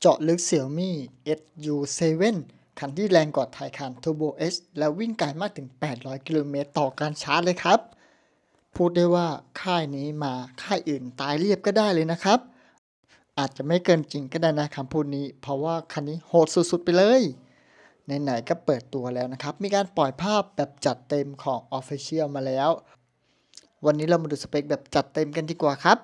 เจาะลึก Xiaomi SU7 คันที่แรงกว่าไทคัน Turbo S และวิ่งไกลมากถึง 800 กิโลเมตรต่อการชาร์จเลยครับ พูดได้ว่าค่ายนี้มาค่ายอื่นตายเรียบก็ได้เลยนะครับ อาจจะไม่เกินจริงก็ได้นะคำพูดนี้ เพราะว่าคันนี้โหดสุดๆไปเลยไหนๆก็เปิดตัวแล้วนะครับ มีการปล่อยภาพแบบจัดเต็มของ Official มาแล้ว วันนี้เรามาดูสเปคแบบจัดเต็มกันดีกว่าครับ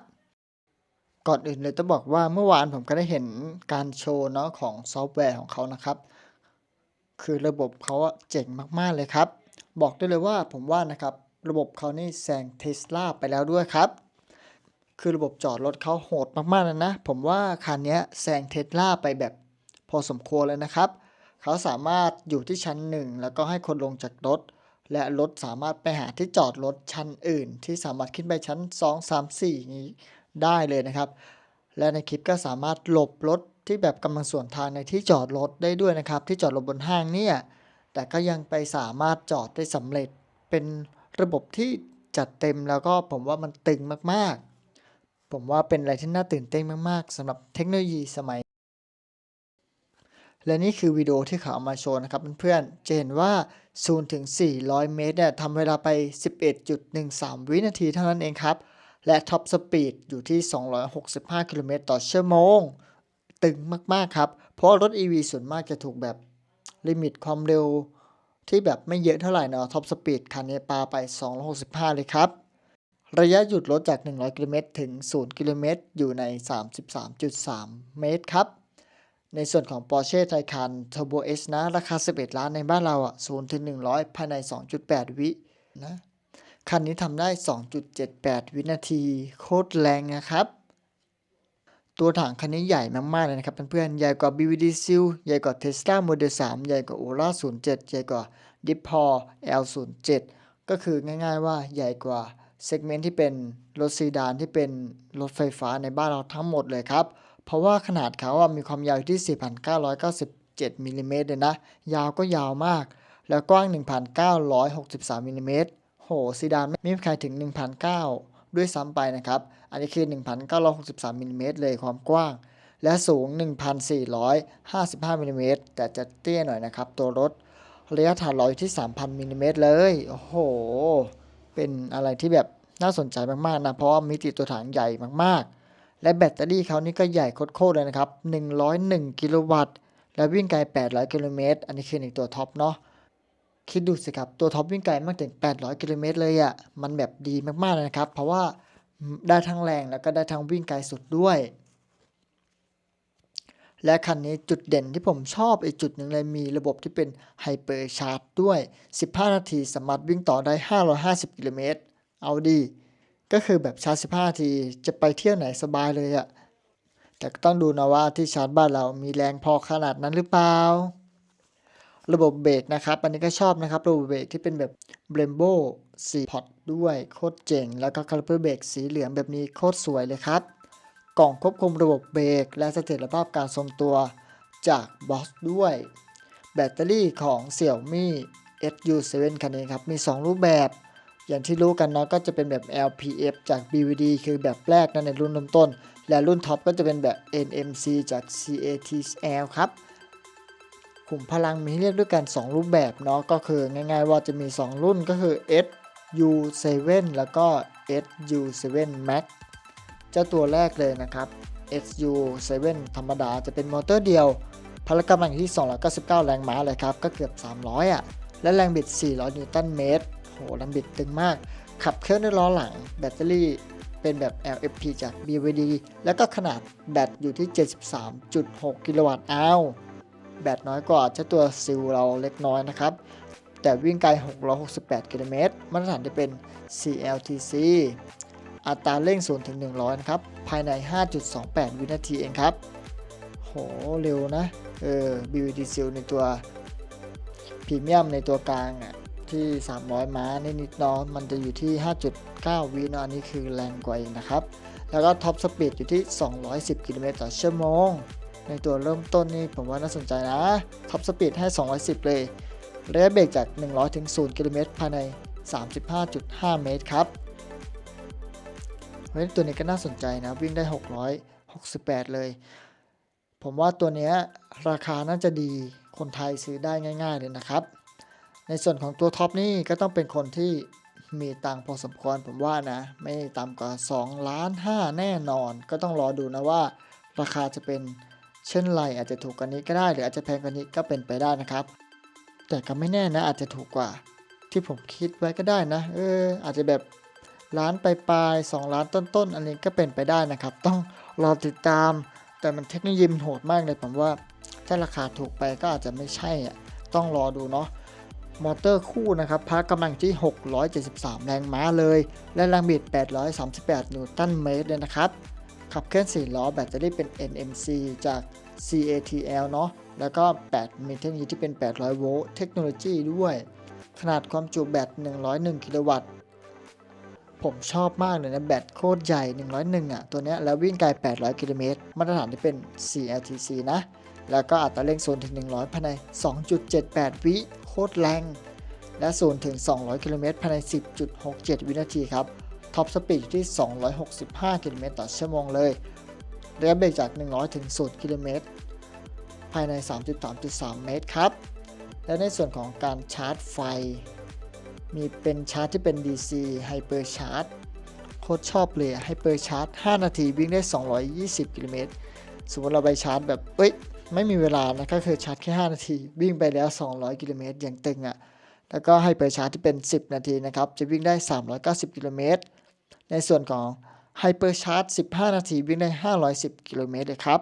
ก่อนอื่นเลยต้องบอกว่าเมื่อวานผมก็ได้เห็นการโชว์เนาะของซอฟต์แวร์ของเขานะครับ คือระบบเขาเจ๋งมากๆเลยครับ บอกได้เลยว่าผมว่านะครับระบบเขานี่แซงเทสลาไปแล้วด้วยครับ คือระบบจอดรถเขาโหดมากๆเลยนะ ผมว่าคันนี้แซงเทสลาไปแบบพอสมควรเลยนะครับ เขาสามารถอยู่ที่ชั้นหนึ่งแล้วก็ให้คนลงจากรถ และรถสามารถไปหาที่จอดรถชั้นอื่น ที่สามารถขึ้นไปชั้น 2 3 4นี้ ได้เลยนะครับ และในคลิปก็สามารถหลบรถที่แบบกำลังสวนทางในที่จอดรถได้ด้วยนะครับ ที่จอดรถบนห้างเนี่ยแต่ก็ยังไปสามารถจอดได้สำเร็จเป็นระบบที่จัดเต็มแล้วก็ผมว่ามันตึงมากๆ ผมว่าเป็นอะไรที่น่าตื่นเต้นมากๆสำหรับเทคโนโลยีสมัย และนี่คือวิดีโอที่เขาเอามาโชว์นะครับเพื่อนๆจะเห็นว่า0ถึง400 เมตรเนี่ยทำเวลาไป 11.13 วินาทีเท่านั้นเองครับ และท็อปสปีดอยู่ที่ 265 กิโลเมตรต่อชั่วโมง ตึงมากๆครับ เพราะรถ EV ส่วนมากจะถูกแบบลิมิตความเร็วที่แบบไม่เยอะเท่าไหร่เนาะท็อปสปีดคันนี้ปาไป 265 เลยครับ ระยะหยุดรถจาก 100 กิโลเมตรถึง 0 กิโลเมตร อยู่ใน 33.3 เมตรครับ ในส่วนของ Porsche Taycan Turbo S นะ ราคา 11 ล้านในบ้านเราอะ0ถึง100 ภายใน 2.8 วินะ คันนี้ทำได้ 2.78 วินาที โคตรแรงนะครับ ตัวถังคันนี้ใหญ่มากๆเลยนะครับเพื่อนๆ ใหญ่กว่า BVD Seal ใหญ่กว่า Tesla Model 3 ใหญ่กว่า Aura 07 ใหญ่กว่า d i p o L07 ก็คือง่ายๆว่าใหญ่กว่าเซกเมนต์ที่เป็นรถซีดานที่เป็นรถไฟฟ้าในบ้านเราทั้งหมดเลยครับ เพราะว่าขนาดเขาอะมีความยาวอยู่ที่ 4,997มิลลิเมตรเลยนะ ยาวก็ยาวมาก แล้วกว้าง 1,963มิลลิเมตร ซีดานไม่มีใครถึง1,900ด้วยซ้ำไปนะครับ อันนี้คือ 1,963มิลลิเมตรเลยความกว้าง และสูง 1,455มิลลิเมตรแต่จะเตี้ยหน่อยนะครับ ตัวรถระยะฐานล้ออยู่ที่ 3,000มิลลิเมตรเลย โอ้โห เป็นอะไรที่แบบน่าสนใจมาก ๆ นะ เพราะว่ามิติตัวถังใหญ่มาก ๆ และแบตเตอรี่เขานี่ก็ใหญ่โคตรๆเลยนะครับ 101 กิโลวัตต์ และวิ่งไกล 800 กิโลเมตร อันนี้คือหนึ่งตัวท็อปเนาะ คิดดูสิครับ ตัวท็อปวิ่งไกลมากถึง 800 กิโลเมตรเลยอะ่ะ มันแบบดีมากๆเลยนะครับ เพราะว่าได้ทั้งแรงแล้วก็ได้ทั้งวิ่งไกลสุดด้วย และคันนี้จุดเด่นที่ผมชอบอีกจุดหนึ่งเลยมีระบบที่เป็นไฮเปอร์ชาร์จด้วย 15 นาทีสามารถวิ่งต่อได้ 550 กิโลเมตร เอาดี ก็คือแบบชาร์จ 15 นาทีจะไปเที่ยวไหนสบายเลยอะแต่ก็ต้องดูนะว่าที่ชาร์จบ้านเรามีแรงพอขนาดนั้นหรือเปล่า ระบบเบรกนะครับ อันนี้ก็ชอบนะครับ ระบบเบรกที่เป็นแบบ Brembo 4พอตด้วยโคตรเจ๋ง แล้วก็คาลิเปอร์เบรกสีเหลืองแบบนี้โคตรสวยเลยครับ กล่องควบคุมระบบเบรกและเสถียรภาพการทรงตัวจาก Boss ด้วย แบตเตอรี่ของ Xiaomi SU7 คันนี้ครับ มี 2 รูปแบบ อย่างที่รู้กันเนาะก็จะเป็นแบบ LPF จาก BVD คือแบบแรกนั่นในรุ่นเริ่มต้น และรุ่นท็อปก็จะเป็นแบบ NMC จาก CATL ครับ ขุมพลังมีเรียกด้วยกัน 2 รูปแบบเนาะก็คือง่ายๆว่าจะมี 2 รุ่นก็คือ SU7 แล้วก็ SU7 Max เจ้าตัวแรกเลยนะครับ SU7 ธรรมดาจะเป็นมอเตอร์เดียว พละกำลังอยู่ที่ 299 แรงม้าเลยครับ ก็เกือบ 300 อะ และแรงบิด 400 นิวตันเมตร โหแรงบิดตึงมาก ขับเคลื่อนด้วยล้อหลัง แบตเตอรี่เป็นแบบ LFP จาก BYD แล้วก็ขนาดแบตอยู่ที่ 73.6 กิโลวัตต์อาว แบตน้อยกว่าเจ้าตัวซิลเราเล็กน้อยนะครับ แต่วิ่งไกล 668 กิโลเมตรมาตรฐานจะเป็น CLTC อัตราเร่ง0ถึง100 นะครับ ภายใน 5.28 วินาทีเองครับ โห เร็วนะ เออ BVD Seal ในตัวพรีเมียมในตัวกลางอะที่ 300 ม้านิดนิดน้อยมันจะอยู่ที่ 5.9 วินาทีนี้คือแรงกว่าอีกนะครับ แล้วก็ท็อปสปีดอยู่ที่ 210 กิโลเมตรต่อชั่วโมง ในตัวเริ่มต้นนี่ผมว่าน่าสนใจนะ ท็อปสปีดให้ 210 เลยระยะเบรกจาก 100 ถึง 0 กิโลเมตรภายใน 35.5 เมตรครับเพราะฉะนั้นตัวนี้ก็น่าสนใจนะ วิ่งได้ 668 เลย ผมว่าตัวนี้ราคาน่าจะดีคนไทยซื้อได้ง่าย ๆ เลยนะครับ ในส่วนของตัวท็อปนี่ก็ต้องเป็นคนที่มีตังพอสมควรผมว่านะ ไม่ต่ำกว่า2ล้าน5แน่นอน ก็ต้องรอดูนะว่า ราคาจะเป็น เช่นไรอาจจะถูกกว่านี้ก็ได้ หรืออาจจะแพงกว่านี้ก็เป็นไปได้นะครับ แต่ก็ไม่แน่นะ อาจจะถูกกว่า ที่ผมคิดไว้ก็ได้นะ เออ อาจจะแบบล้านปลายๆสองล้านต้นๆอันนี้ก็เป็นไปได้นะครับ ต้องรอติดตาม แต่มันเทคโนโลยีมันโหดมากเลยผมว่า ถ้าราคาถูกไปก็อาจจะไม่ใช่อะต้องรอดูเนาะมอเตอร์คู่นะครับพละกำลังที่ 673 แรงม้าเลย และแรงบิด 838 นิวตันเมตรเลยนะครับ ขับเคลื่อน4ล้อแบตเตอรี่เป็น NMC จาก CATL เนาะ แล้วก็แบตมีเทคโนโลยีที่เป็น 800 โวลต์เทคโนโลยีด้วย ขนาดความจุแบต 101 กิโลวัตต์ ผมชอบมากเลยนะ แบตโคตรใหญ่ 101 อะ ตัวเนี้ยแล้ววิ่งไกล 800 กิโลเมตร มาตรฐานที่เป็น CLTC นะ แล้วก็อัตราเร่ง0ถึง 100 ภายใน 2.78 วิโคตรแรง และ0ถึง 200 กิโลเมตรภายใน 10.67 วินาทีครับ ท็อปสปีดอยู่ที่ 265 กิโลเมตรต่อชั่วโมงเลย ระยะเบรกจาก 100 ถึง 0 กิโลเมตร ภายใน 33.3 เมตรครับ และในส่วนของการชาร์จไฟ มีเป็นชาร์จที่เป็น DC Hyper Charge โคตรชอบเลยไฮเปอร์ชาร์จ 5 นาทีวิ่งได้ 220 กิโลเมตร สมมติเราไปชาร์จแบบ เอ้ย ไม่มีเวลานะ ก็คือชาร์จแค่ 5 นาที วิ่งไปแล้ว 200 กิโลเมตรอย่างตึงอะ่ะ แล้วก็ให้ไปชาร์จที่เป็น 10 นาทีนะครับ จะวิ่งได้ 390 กิโลเมตร ในส่วนของไฮเปอร์ชาร์จ15 นาทีวิ่งได้ 510 กิโลเมตรเลยครับ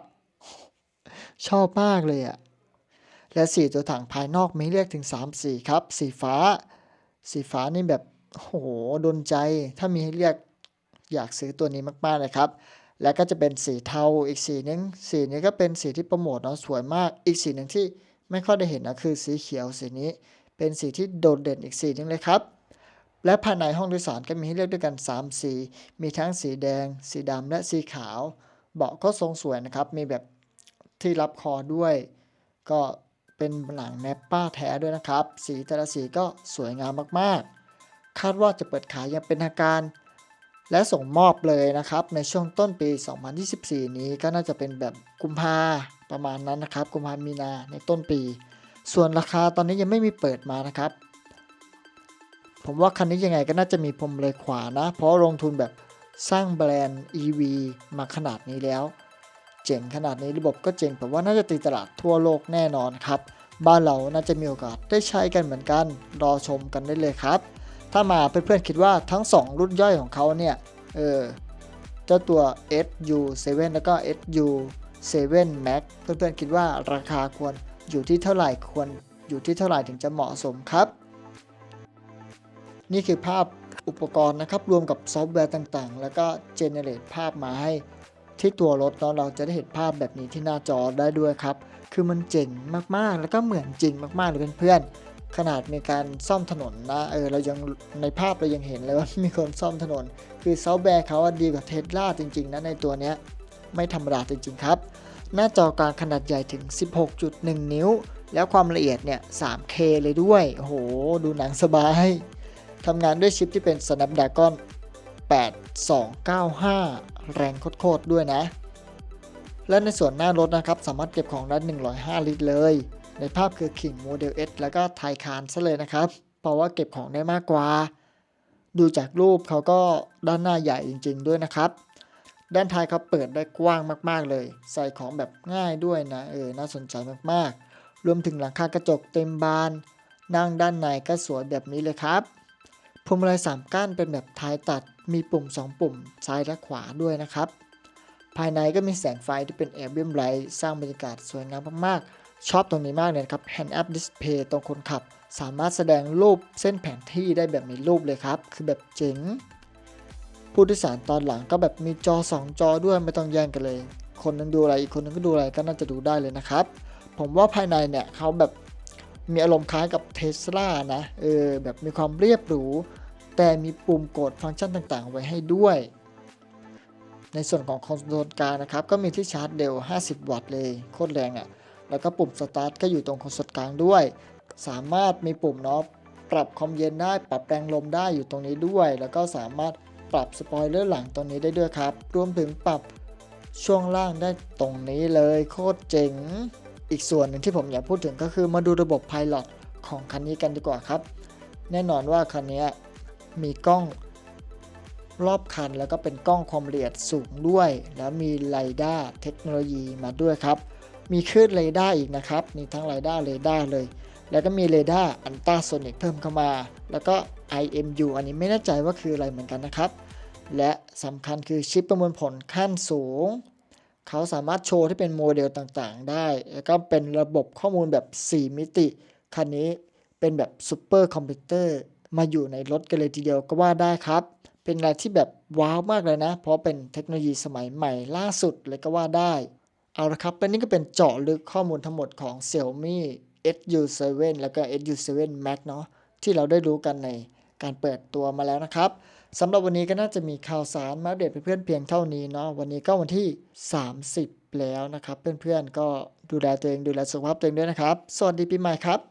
ชอบมากเลยอะ่ะ และสีตัวถังภายนอกมีเรียกถึง 3 สีครับ สีฟ้า สีฟ้านี่แบบโหโดนใจ ถ้ามีให้เรียกอยากซื้อตัวนี้มาก ๆ เลยครับ แล้วก็จะเป็นสีเทาอีกสีหนึง สีนี้ก็เป็นสีที่โปรโมทเนาะสวยมาก อีกสีหนึ่งที่ไม่ค่อยได้เห็นนะคือสีเขียวสีนี้ เป็นสีที่โดดเด่นอีกสีหนึงเลยครับ และภายในห้องโดยสารก็มีให้เลือกด้วยกัน 3 สี มีทั้งสีแดง สีดำและสีขาว เบาะก็ทรงสวยนะครับ มีแบบที่รับคอด้วย ก็เป็นหนังแนปป้าแท้ด้วยนะครับ สีแต่ละสีก็สวยงามมากๆ คาดว่าจะเปิดขายย่างเป็นทางการ และส่งมอบเลยนะครับ ในช่วงต้นปี 2024 นี้ก็น่าจะเป็นแบบกุมภาประมาณนั้นนะครับ กุมภามีนาในต้นปี ส่วนราคาตอนนี้ยังไม่มีเปิดมานะครับ ผมว่าคันนี้ยังไงก็น่าจะมีพรมเลยขวานะ เพราะลงทุนแบบสร้างแบรนด์ EV มาขนาดนี้แล้ว เจ๋งขนาดนี้ระบบก็เจ๋งผมว่าน่าจะตีตลาดทั่วโลกแน่นอนครับ บ้านเราน่าจะมีโอกาสได้ใช้กันเหมือนกัน รอชมกันได้เลยครับ ถ้ามาเพื่อนๆคิดว่าทั้ง 2 รุ่นย่อยของเขาเนี่ย เออ เจ้าตัว SU7 แล้วก็ SU7 Max เพื่อนๆคิดว่าราคาควรอยู่ที่เท่าไหร่ควรอยู่ที่เท่าไหร่ถึงจะเหมาะสมครับ นี่คือภาพอุปกรณ์นะครับรวมกับซอฟต์แวร์ต่างๆ แล้วก็เจเนเรตภาพมาให้ที่ตัวรถเนาะเราจะได้เห็นภาพแบบนี้ที่หน้าจอได้ด้วยครับ คือมันเจ๋งมากๆ แล้วก็เหมือนจริงมากๆเลยเพื่อนๆขนาดมีการซ่อมถนนนะเออเรายังในภาพเรายังเห็นเลยว่ามีคนซ่อมถนน คือซอฟต์แวร์เขาดีกว่าเทสลาจริงๆนะในตัวเนี้ยไม่ธรรมดาจริงๆครับ หน้าจอกลางขนาดใหญ่ถึง 16.1 นิ้ว แล้วความละเอียดเนี่ย 3K เลยด้วยโอ้โหดูหนังสบาย ทำงานด้วยชิปที่เป็น Snapdragon 8295 แรงโคตรด้วยนะ และในส่วนหน้ารถนะครับ สามารถเก็บของได้ 105 ลิตรเลย ในภาพคือขิงโมเดล S แล้วก็ไทคานซะเลยนะครับ เพราะว่าเก็บของได้มากกว่า ดูจากรูปเขาก็ด้านหน้าใหญ่จริง ๆ ด้วยนะครับ ด้านท้ายเขาเปิดได้กว้างมากๆเลย ใส่ของแบบง่ายด้วยนะ เออ น่าสนใจมากๆ รวมถึงหลังคากระจกเต็มบาน นั่งด้านในก็สวยแบบนี้เลยครับ พวงมาลัย3ก้านเป็นแบบท้ายตัดมีปุ่ม 2 ปุ่มซ้ายและขวาด้วยนะครับ ภายในก็มีแสงไฟที่เป็น Ambient Light สร้างบรรยากาศสวยงามมากๆ ชอบตรงนี้มากเลยครับ Hand Up Display ตรงคนขับ สามารถแสดงรูปเส้นแผนที่ได้แบบมีรูปเลยครับ คือแบบเจ๋งผู้โดยสารตอนหลังก็แบบมีจอ 2 จอด้วยไม่ต้องแย่งกันเลย คนหนึงดูอะไรอีกคนหนึงก็ดูอะไรก็น่าจะดูได้เลยนะครับ ผมว่าภายในเนี่ยเขาแบบ มีอารมณ์คล้ายกับเทสลานะ เออ แบบมีความเรียบหรู แต่มีปุ่มกดฟังก์ชันต่างๆ ไว้ให้ด้วย ในส่วนของคอนโซลกลางนะครับ ก็มีที่ชาร์จเร็ว 50 วัตต์เลย โคตรแรงอะ่ะ แล้วก็ปุ่มสตาร์ทก็อยู่ตรงคอนโซลกลางด้วย สามารถมีปุ่มเนาะ ปรับความเย็นได้ ปรับแรงลมได้อยู่ตรงนี้ด้วย แล้วก็สามารถปรับสปอยเลอร์หลังตรงนี้ได้ด้วยครับ รวมถึงปรับช่วงล่างได้ตรงนี้เลย โคตรเจ๋ง อีกส่วนหนึ่งที่ผมอยากพูดถึงก็คือมาดูระบบ Pilot ของคันนี้กันดีกว่าครับ แน่นอนว่าคันนี้มีกล้องรอบคันแล้วก็เป็นกล้องความละเอียดสูงด้วย แล้วมีไ i ด้าเทคโนโลยีมาด้วยครับ มีคลื่นเรดาร์อีกนะครับมีทั้งไ i ด้าเรดาร์เลย แล้วก็มีเรดาร์อันตราโซนิกเพิ่มเข้ามา แล้วก็ IMU อันนี้ไม่แน่ใจว่าคืออะไรเหมือนกันนะครับ และสำคัญคือชิปประมวลผลขั้นสูง เขาสามารถโชว์ที่เป็นโมเดลต่างๆ ได้ แล้วก็เป็นระบบข้อมูลแบบ 4 มิติ คันนี้เป็นแบบซูเปอร์คอมพิวเตอร์มาอยู่ในรถกันเลยทีเดียวก็ว่าได้ครับ เป็นอะไรที่แบบว้าวมากเลยนะ เพราะเป็นเทคโนโลยีสมัยใหม่ล่าสุดเลยก็ว่าได้ เอาละครับและนี่ก็เป็นเจาะลึกข้อมูลทั้งหมดของ Xiaomi SU7 แล้วก็ SU7 Max เนาะที่เราได้รู้กันในการเปิดตัวมาแล้วนะครับ สำหรับวันนี้ก็น่าจะมีข่าวสารมาอัปเดตเพื่อนๆเพียงเท่านี้เนาะวันนี้ก็วันที่ 30 แล้วนะครับ เพื่อนๆก็ดูแลตัวเองดูแลสุขภาพตัวเองด้วยนะครับ สวัสดีปีใหม่ครับ